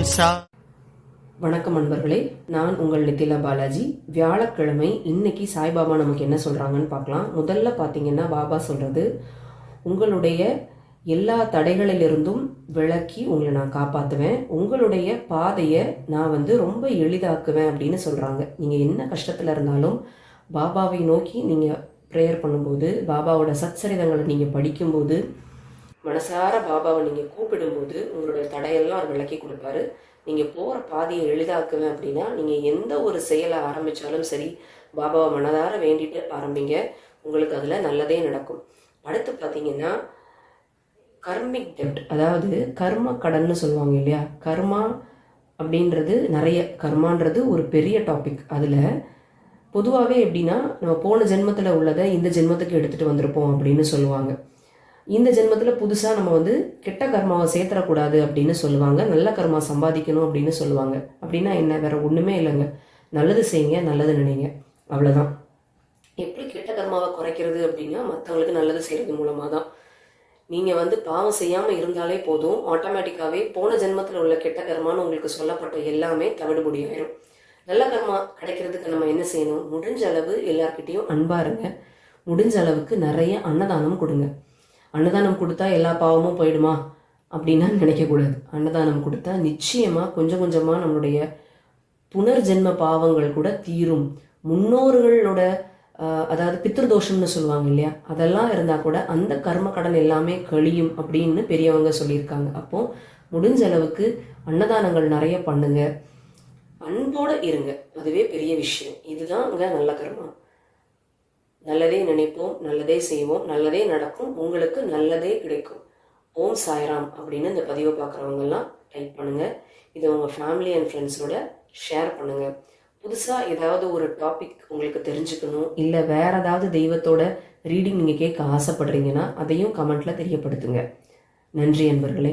Hamza வணக்கம் அன்பர்களே நான் உங்கள் நித்திலா பாலாஜி. வியாழக்கிழமை இன்னைக்கு சாய்பாபா நமக்கு என்ன சொல்கிறாங்கன்னு பார்க்கலாம். முதல்ல பார்த்தீங்கன்னா பாபா சொல்கிறது உங்களுடைய எல்லா தடைகளிலிருந்தும் விளக்கி உங்களை நான் காப்பாற்றுவேன் உங்களுடைய பாதையை நான் வந்து ரொம்ப எளிதாக்குவேன் அப்படின்னு சொல்கிறாங்க நீங்கள் என்ன கஷ்டத்தில் இருந்தாலும் பாபாவை நோக்கி நீங்கள் ப்ரேயர் பண்ணும்போது பாபாவோட சச்சரிதங்களை நீங்கள் படிக்கும்போது மனசார பாபாவை நீங்கள் கூப்பிடும்போது உங்களுடைய தடையெல்லாம் அவர் விளக்கி கொடுப்பாரு. நீங்கள் போகிற பாதையை எளிதாக்குவேன் அப்படின்னா நீங்கள் எந்த ஒரு செயலை ஆரம்பித்தாலும் சரி பாபாவை மனதார வேண்டிட்டு ஆரம்பிங்க. உங்களுக்கு அதில் நல்லதே நடக்கும். அடுத்து பார்த்தீங்கன்னா கர்மிக் டெப்ட் அதாவது கர்ம கடன்னு சொல்லுவாங்க இல்லையா? கர்மா அப்படின்றது நிறைய கர்மான்றது ஒரு பெரிய டாபிக் அதில் பொதுவாகவே எப்படின்னா நம்ம போன ஜென்மத்தில் உள்ளதை இந்த ஜென்மத்துக்கு எடுத்துகிட்டு வந்திருப்போம் அப்படின்னு சொல்லுவாங்க. இந்த ஜென்மத்தில் புதுசாக நம்ம வந்து கெட்ட கர்மாவை சேர்த்துறக்கூடாது அப்படின்னு சொல்லுவாங்க. நல்ல கர்மா சம்பாதிக்கணும் அப்படின்னு சொல்லுவாங்க. அப்படின்னா என்ன? வேற ஒன்றுமே இல்லைங்க. நல்லது செய்யுங்க நல்லது நினைங்க. அவ்வளோதான் எப்படி கெட்ட கர்மாவை குறைக்கிறது அப்படின்னா மற்றவங்களுக்கு நல்லது செய்கிறது மூலமாக தான் நீங்கள் வந்து பாவம் செய்யாமல் இருந்தாலே போதும். ஆட்டோமேட்டிக்காகவே போன ஜென்மத்தில் உள்ள கெட்ட கர்மான்னு உங்களுக்கு சொல்லப்பட்ட எல்லாமே தவிடுபடி ஆயிரும். நல்ல கர்மா கிடைக்கிறதுக்கு நம்ம என்ன செய்யணும்? முடிஞ்ச அளவு எல்லார்கிட்டேயும் அன்பாக இருங்க. முடிஞ்ச அளவுக்கு நிறைய அன்னதானம் கொடுங்க. அன்னதானம் கொடுத்தா எல்லா பாவமும் போயிடுமா? அப்படின்னா நினைக்கக்கூடாது. அன்னதானம் கொடுத்தா நிச்சயமாக கொஞ்சம் கொஞ்சமாக நம்மளுடைய புனர்ஜென்ம பாவங்கள் கூட தீரும். முன்னோர்களோட அதாவது பித்திருதோஷம்னு சொல்லுவாங்க இல்லையா? அதெல்லாம் இருந்தால் கூட அந்த கர்ம கடன் எல்லாமே கழியும் அப்படின்னு பெரியவங்க சொல்லியிருக்காங்க. அப்போது முடிஞ்ச அளவுக்கு அன்னதானங்கள் நிறைய பண்ணுங்க. அன்போடு இருங்க. அதுவே பெரிய விஷயம். இதுதான் அங்கே நல்ல கர்மா. நல்லதே நினைப்போம் நல்லதே செய்வோம் நல்லதே நடக்கும் உங்களுக்கு நல்லதே கிடைக்கும். ஓம் சாய்ராம் அப்படின்னு இந்த பதிவை பார்க்குறவங்கெல்லாம் டைப் பண்ணுங்கள் இதை உங்கள் ஃபேமிலி அண்ட் ஃப்ரெண்ட்ஸோட ஷேர் பண்ணுங்கள் புதுசாக ஏதாவது ஒரு டாபிக் உங்களுக்கு தெரிஞ்சுக்கணும் இல்லை வேற ஏதாவது தெய்வத்தோட ரீடிங் நீங்கள் கேட்க ஆசைப்படுறீங்கன்னா அதையும் கமெண்ட்டில் தெரியப்படுத்துங்க. நன்றி அன்பர்களே.